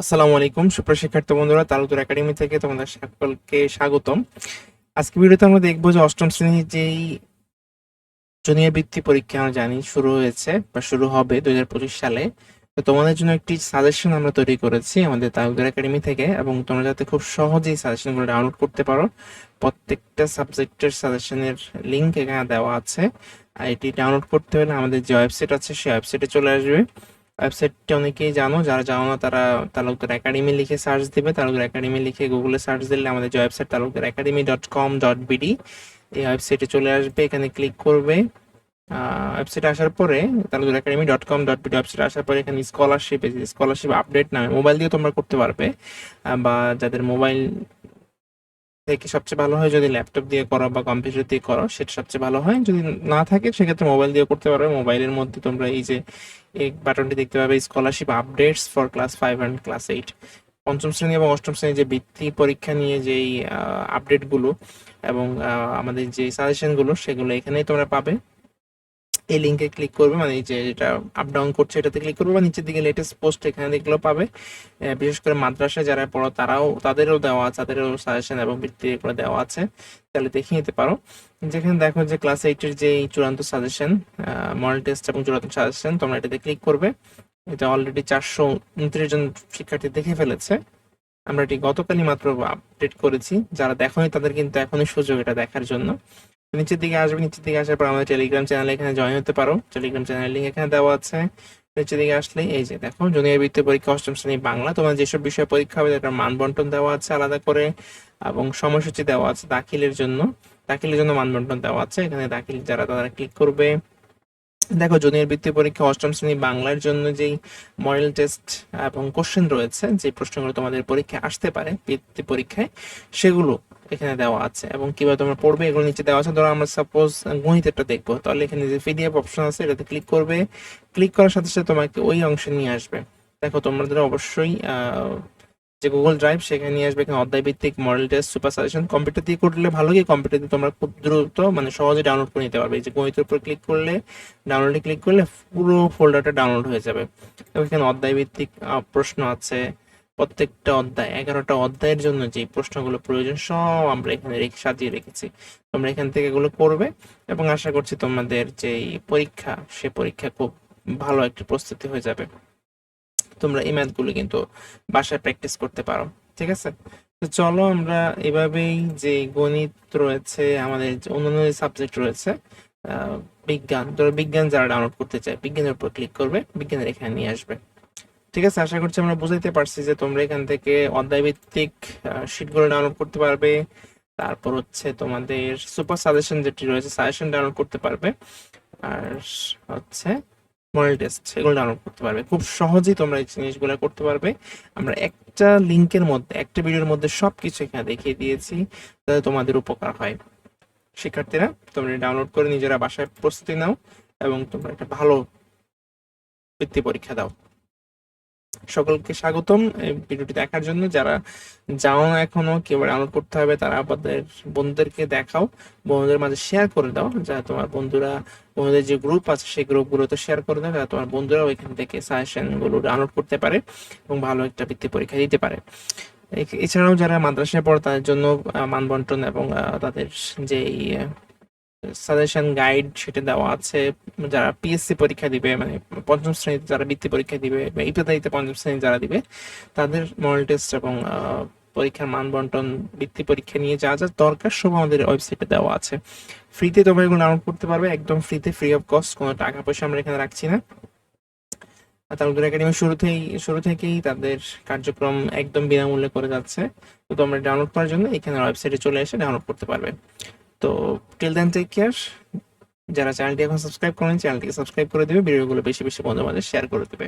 আসসালামু আলাইকুম সুপ্রশিক্ষার্থী বন্ধুরা তালুদুর একাডেমি থেকে তোমাদের সকলকে স্বাগতম। আজকে ভিডিওতে আমরা দেখব যে অষ্টম শ্রেণির যেই জুনিয়র বৃত্তি পরীক্ষা আমরা জানি শুরু হয়েছে বা শুরু হবে দুই হাজার পঁচিশ সালে। তো তোমাদের জন্য একটি সাজেশন আমরা তৈরি করেছি আমাদের তালুদুর একাডেমি থেকে এবং তোমরা যাতে খুব সহজেই সাজেশনগুলো ডাউনলোড করতে পারো। প্রত্যেকটা সাবজেক্টের সাজেশনের লিঙ্ক এখানে দেওয়া আছে। আর এটি ডাউনলোড করতে হলে আমাদের যে ওয়েবসাইট আছে, সেই ওয়েবসাইটে চলে আসবে। ওয়েবসাইটটি অনেকেই জানো, যারা জানো না তারা তালুকদার একাডেমি লিখে সার্চ দিবে। তালুকদার একাডেমি লিখে গুগলে সার্চ দিলে আমাদের যে website Talukdar academy dot com dot BD এই ওয়েবসাইটে চলে আসবে। এখানে ক্লিক করবে। ওয়েবসাইটে আসার পরে Talukdar academy dot com dot BD ওয়েবসাইটে আসার পরে এখানে স্কলারশিপ স্কলারশিপ আপডেট নামে মোবাইল দিয়ে তোমরা করতে পারবে। বা যাদের মোবাইল থেকে সবচেয়ে ভালো হয় যদি ল্যাপটপ দিয়ে করো বা কম্পিউটার দিয়ে করো, সেটা সবচেয়ে ভালো হয়। যদি না থাকে, সেক্ষেত্রে মোবাইল দিয়ে করতে পারবে। মোবাইলের মধ্যে তোমরা এই যে, এই বাটনটি দেখতে পাবে scholarship updates for class five and class eight পঞ্চম শ্রেণি এবং অষ্টম শ্রেণি যে বৃত্তি পরীক্ষা নিয়ে যেই আপডেটগুলো এবং আমাদের যে সাজেশনগুলো সেগুলো এখানেই তোমরা পাবে। এই লিঙ্কে ক্লিক করবে মানে যে যেটা আপ ডাউন করছে, এটাতে ক্লিক করবে, বা নিচের দিকে লেটেস্ট পোস্ট এখানে দেখলেও পাবে। বিশেষ করে মাদ্রাসায় যারা পড়ো, তারাও, তাদেরও দেওয়া আছে, তাদেরও সাজেশন এবং বৃত্তি করে দেওয়া আছে। তাহলে দেখে নিতে পারো। যেখানে দেখো যে ক্লাস এইটের যে চূড়ান্ত সাজেশন মডেল টেস্ট এবং চূড়ান্ত সাজেশন তোমরা এটাতে ক্লিক করবে। এটা অলরেডি চারশো উনত্রিশ জন শিক্ষার্থী দেখে ফেলেছে। আমরা এটি গতকালই মাত্র আপডেট করেছি। যারা দেখোনি, তাদের কিন্তু এখনই সুযোগ এটা দেখার জন্য। নিচের দিকে আসবে, নিচের দিকে আসার পর আমাদের টেলিগ্রাম চ্যানেল এখানে জয়েন হতে পারো। টেলিগ্রাম চ্যানেল লিঙ্ক এখানে দেওয়া আছে। নিচের দিকে আসলে এই যে দেখো জুনিয়র বৃত্তি পরীক্ষা অষ্টম শ্রেণি বাংলা। তোমার যেসব বিষয়ে পরীক্ষা হবে, তার মান বন্টন দেওয়া আছে আলাদা করে, এবং সময়সূচি দেওয়া আছে দাখিলের জন্য। দাখিলের জন্য মান বন্টন দেওয়া আছে। এখানে দাখিল যারা, তারা ক্লিক করবে। দেখো জুনিয়র বৃত্তি পরীক্ষা অষ্টম শ্রেণি বাংলার জন্য যেই মডেল টেস্ট এবং কোশ্চেন রয়েছে যে প্রশ্নগুলো তোমাদের পরীক্ষায় আসতে পারে, বৃত্তি পরীক্ষায়, সেগুলো এখানে দেওয়া আছে এবং কীভাবে তোমরা পড়বে, এগুলো নিচে দেওয়া আছে। ধরো আমরা সাপোজ গণিতেরটা দেখব। তাহলে এখানে যে পিডিএফ অপশন আছে, এটাতে ক্লিক করবে। ক্লিক করার সাথে সাথে তোমাকে ওই অংশে নিয়ে আসবে। দেখো তোমাদের অবশ্যই যে গুগল ড্রাইভ সেখানে নিয়ে আসবে এখানে অধ্যায় ভিত্তিক model test super suggestion computer দিয়ে করলে ভালো কি কম্পিউটার দিয়ে তোমরা খুব দ্রুত মানে সহজে ডাউনলোড করে নিতে পারবে। যে গণিতের উপর ক্লিক করলে ডাউনলোডে ক্লিক করলে পুরো ফোল্ডারটা ডাউনলোড হয়ে যাবে। এখানে অধ্যায় ভিত্তিক প্রশ্ন আছে। প্রত্যেকটা অধ্যায়, এগারোটা অধ্যায়ের জন্য যে প্রশ্নগুলো প্রয়োজন সব আমরা এখানে সাজিয়ে রেখেছি। তোমরা এখান থেকে এগুলো করবে এবং আশা করছি তোমাদের যে পরীক্ষা, সে পরীক্ষা খুব ভালো একটা প্রস্তুতি হয়ে যাবে। তোমরা এই ম্যাথগুলো কিন্তু বাসায় প্র্যাকটিস করতে পারো, ঠিক আছে? তো চলো আমরা এভাবেই যে গণিত রয়েছে, আমাদের যে অন্যান্য সাবজেক্ট রয়েছে বিজ্ঞান ধরো বিজ্ঞান যারা ডাউনলোড করতে চায়, বিজ্ঞানের উপর ক্লিক করবে, বিজ্ঞানের এখানে নিয়ে আসবে। ঠিক আছে, আশা করছি আমরা বুঝাইতে পারছি যে তোমরা এখান থেকে অধ্যায় ভিত্তিক শিটগুলো ডাউনলোড করতে পারবে। তারপর হচ্ছে তোমাদের সুপার সাজেশন যেটি রয়েছে সাজেশন ডাউনলোড করতে পারবে। আর হচ্ছে মডেল টেস্ট এগুলো ডাউনলোড করতে পারবে। খুব সহজেই তোমরা এই জিনিসগুলো করতে পারবে। আমরা একটা লিংকের মধ্যে, একটা ভিডিওর মধ্যে সবকিছু এখানে দেখিয়ে দিয়েছি, যাতে তোমাদের উপকার হয়। শিক্ষার্থীরা, তোমরা ডাউনলোড করে নিজেরা বাসায় প্রস্তুতি নাও এবং তোমরা একটা ভালো বৃত্তি পরীক্ষা দাও। সকলকে স্বাগতম ভিডিওটি দেখার জন্য। যারা যাও না এখনও কেউ ডাউনলোড করতে হবে, তারা আমাদের বন্ধুদেরকে দেখাও, বন্ধুদের মাঝে শেয়ার করে দাও যাতে তোমার বন্ধুরা, বন্ধুদের যে গ্রুপ আছে, সেই গ্রুপগুলোতে শেয়ার করে দাও তোমার বন্ধুরাও এখান থেকে সাজেশনগুলো ডাউনলোড করতে পারে এবং ভালো একটা বৃত্তি পরীক্ষা দিতে পারে। এছাড়াও যারা মাদ্রাসায় পড়ে, তাদের জন্য মানবন্টন এবং তাদের যেই সাজেশন গাইড সেটা দেওয়া আছে, যারা পিএসসি পরীক্ষা দিবে মানে পঞ্চম শ্রেণীতে যারা বৃত্তি পরীক্ষা দিবে বা ইত্যাদিতে পঞ্চম শ্রেণি যারা দিবে, তাদের মডেল টেস্ট এবং পরীক্ষার মান বন্টন, বৃত্তি পরীক্ষা নিয়ে যা যা দরকার সব আমাদের ওয়েবসাইটে দেওয়া আছে। ফ্রিতে তোমরা এগুলো ডাউনলোড করতে পারবে, একদম ফ্রিতে ফ্রি অফ কস্ট কোনো টাকা পয়সা আমরা এখানে রাখছি না। তালুকদার একাডেমি শুরু থেকেই শুরু থেকেই তাদের কার্যক্রম একদম বিনামূল্যে করে যাচ্ছে। তো তোমরা ডাউনলোড করার জন্য এখানে ওয়েবসাইটে চলে এসে ডাউনলোড করতে পারবে। তো টিল দেন টেক কেয়ার যারা চ্যানেলটি এখন সাবস্ক্রাইব করেন চ্যানেলটিকে সাবস্ক্রাইব করে দেবে, ভিডিওগুলো বেশি বেশি বন্ধু বান্ধব শেয়ার করে দেবে।